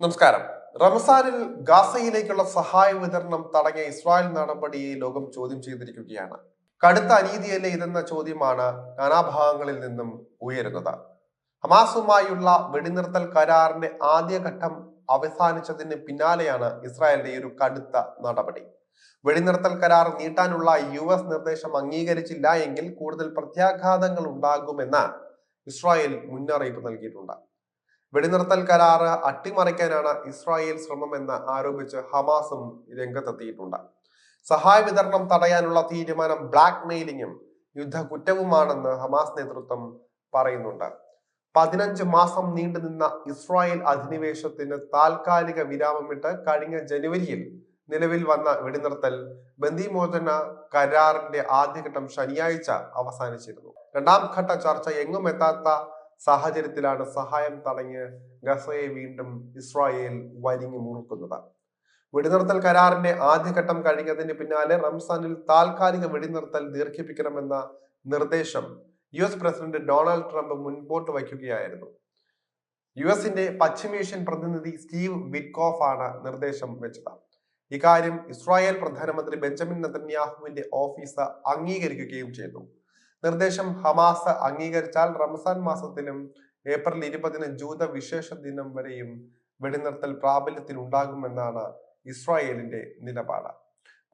നമസ്കാരം. റംസാനിൽ ഗാസയിലേക്കുള്ള സഹായ വിതരണം തടഞ്ഞ ഇസ്രായേൽ നടപടിയെ ലോകം ചോദ്യം ചെയ്തിരിക്കുകയാണ്. കടുത്ത അനീതിയല്ലേ ഇതെന്ന ചോദ്യമാണ് നാനാഭാഗങ്ങളിൽ നിന്നും ഉയരുന്നത്. ഹമാസുമായുള്ള വെടിനിർത്തൽ കരാറിന്റെ ആദ്യഘട്ടം അവസാനിച്ചതിന് പിന്നാലെയാണ് ഇസ്രായേലിന്റെ ഒരു കടുത്ത നടപടി. വെടിനിർത്തൽ കരാർ നീട്ടാനുള്ള യു എസ് നിർദ്ദേശം അംഗീകരിച്ചില്ല എങ്കിൽ കൂടുതൽ പ്രത്യാഘാതങ്ങൾ ഉണ്ടാകുമെന്ന് ഇസ്രായേൽ മുന്നറിയിപ്പ് നൽകിയിട്ടുണ്ട്. വെടിനിർത്തൽ കരാറ് അട്ടിമറിക്കാനാണ് ഇസ്രായേൽ ശ്രമമെന്ന് ആരോപിച്ച് ഹമാസും രംഗത്തെത്തിയിട്ടുണ്ട്. സഹായ വിതരണം തടയാനുള്ള തീരുമാനം ബ്ലാക്ക് മെയിലിങ്ങും യുദ്ധ കുറ്റവുമാണെന്ന് ഹമാസ് നേതൃത്വം പറയുന്നുണ്ട്. പതിനഞ്ച് മാസം നീണ്ടുനിന്ന ഇസ്രായേൽ അധിനിവേശത്തിന് താൽക്കാലിക വിരാമമിട്ട് കഴിഞ്ഞ ജനുവരിയിൽ നിലവിൽ വന്ന വെടിനിർത്തൽ ബന്ദിമോചന കരാറിന്റെ ആദ്യഘട്ടം ശനിയാഴ്ച അവസാനിച്ചിരുന്നു. രണ്ടാം ഘട്ട ചർച്ച എങ്ങും എത്താത്ത സാഹചര്യത്തിലാണ് സഹായം തടഞ്ഞ് ഗസയെ വീണ്ടും ഇസ്രായേൽ വരിഞ്ഞു മുറുക്കുന്നത്. വെടിനിർത്തൽ കരാറിന്റെ ആദ്യഘട്ടം കഴിഞ്ഞതിന് പിന്നാലെ റംസാനിൽ താൽക്കാലിക വെടിനിർത്തൽ ദീർഘിപ്പിക്കണമെന്ന നിർദ്ദേശം U S president Donald Trump മുൻപോട്ട് വയ്ക്കുകയായിരുന്നു. യു എസിന്റെ പശ്ചിമേഷ്യൻ പ്രതിനിധി സ്റ്റീവ് വിറ്റ്കോഫ് ആണ് നിർദ്ദേശം വെച്ചത്. ഇക്കാര്യം ഇസ്രായേൽ പ്രധാനമന്ത്രി ബെഞ്ചമിൻ നെതന്യാഹുവിന്റെ ഓഫീസ് അംഗീകരിക്കുകയും ചെയ്തു. നിർദ്ദേശം ഹമാസ് അംഗീകരിച്ചാൽ റംസാൻ മാസത്തിലും ഏപ്രിൽ ഇരുപതിന് ജൂത വിശേഷ ദിനം വരെയും വെടിനിർത്തൽ പ്രാബല്യത്തിൽ ഉണ്ടാകുമെന്നാണ് ഇസ്രായേലിന്റെ നിലപാട്.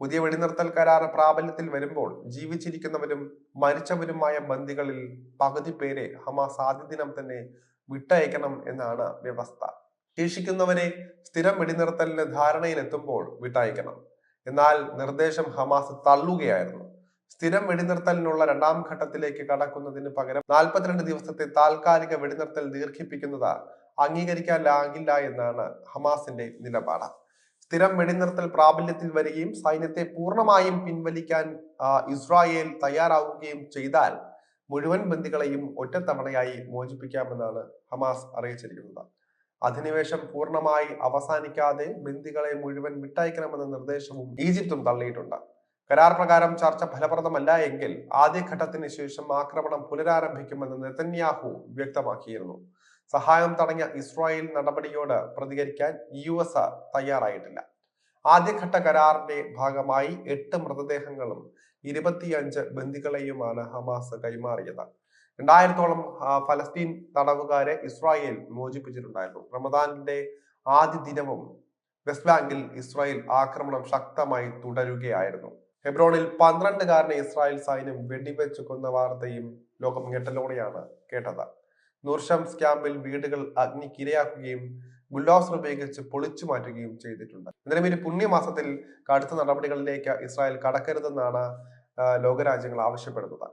പുതിയ വെടിനിർത്തൽ കരാർ പ്രാബല്യത്തിൽ വരുമ്പോൾ ജീവിച്ചിരിക്കുന്നവരും മരിച്ചവരുമായ ബന്ദികളിൽ പകുതി പേരെ ഹമാസ് ആദ്യ ദിനം തന്നെ വിട്ടയക്കണം എന്നാണ് വ്യവസ്ഥ. ശേഷിക്കുന്നവരെ സ്ഥിരം വെടിനിർത്തലിന് ധാരണയിലെത്തുമ്പോൾ വിട്ടയക്കണം. എന്നാൽ നിർദ്ദേശം ഹമാസ് തള്ളുകയായിരുന്നു. സ്ഥിരം വെടിനിർത്തലിനുള്ള രണ്ടാം ഘട്ടത്തിലേക്ക് കടക്കുന്നതിന് പകരം നാൽപ്പത്തിരണ്ട് ദിവസത്തെ താൽക്കാലിക വെടിനിർത്തൽ ദീർഘിപ്പിക്കുന്നത് അംഗീകരിക്കാനാകില്ല എന്നാണ് ഹമാസിന്റെ നിലപാട്. സ്ഥിരം വെടിനിർത്തൽ പ്രാബല്യത്തിൽ വരികയും സൈന്യത്തെ പൂർണമായും പിൻവലിക്കാൻ ഇസ്രായേൽ തയ്യാറാവുകയും ചെയ്താൽ മുഴുവൻ ബന്ധികളെയും ഒറ്റത്തവണയായി മോചിപ്പിക്കാമെന്നാണ് ഹമാസ് അറിയിച്ചിരിക്കുന്നത്. അധിനിവേശം പൂർണമായി അവസാനിക്കാതെ ബന്ദികളെ മുഴുവൻ വിട്ടയക്കണമെന്ന നിർദ്ദേശവും ഈജിപ്തും തള്ളിയിട്ടുണ്ട്. കരാർ പ്രകാരം ചർച്ച ഫലപ്രദമല്ല എങ്കിൽ ആദ്യഘട്ടത്തിന് ശേഷം ആക്രമണം പുനരാരംഭിക്കുമെന്ന് നെതന്യാഹു വ്യക്തമാക്കിയിരുന്നു. സഹായം തടഞ്ഞ ഇസ്രായേൽ നടപടിയോട് പ്രതികരിക്കാൻ യു എസ് തയ്യാറായിട്ടില്ല. ആദ്യഘട്ട കരാറിന്റെ ഭാഗമായി എട്ട് മൃതദേഹങ്ങളും ഇരുപത്തിയഞ്ച് ബന്ദികളെയുമാണ് ഹമാസ് കൈമാറിയത്. രണ്ടായിരത്തോളം ഫലസ്തീൻ തടവുകാരെ ഇസ്രായേൽ മോചിപ്പിച്ചിട്ടുണ്ടായിരുന്നു. റമദാനിന്റെ ആദ്യ ദിനവും വെസ്റ്റ് ബാങ്കിൽ ഇസ്രായേൽ ആക്രമണം ശക്തമായി തുടരുകയായിരുന്നു. ഹെബ്രോണിൽ പന്ത്രണ്ടുകാരനെ ഇസ്രായേൽ സൈന്യം വെടിവെച്ച് കൊന്ന വാർത്തയും ലോകം ഞെട്ടലോടെയാണ് കേട്ടത്. നൂർഷംസ് ക്യാമ്പിൽ വീടുകൾ അഗ്നിക്കിരയാക്കുകയും ബുൾഡോസർ ഉപയോഗിച്ച് പൊളിച്ചു മാറ്റുകയും ചെയ്തിട്ടുണ്ട്. എന്നാലും ഒരു പുണ്യമാസത്തിൽ കടുത്ത നടപടികളിലേക്ക് ഇസ്രായേൽ കടക്കരുതെന്നാണ് ലോകരാജ്യങ്ങൾ ആവശ്യപ്പെടുന്നത്.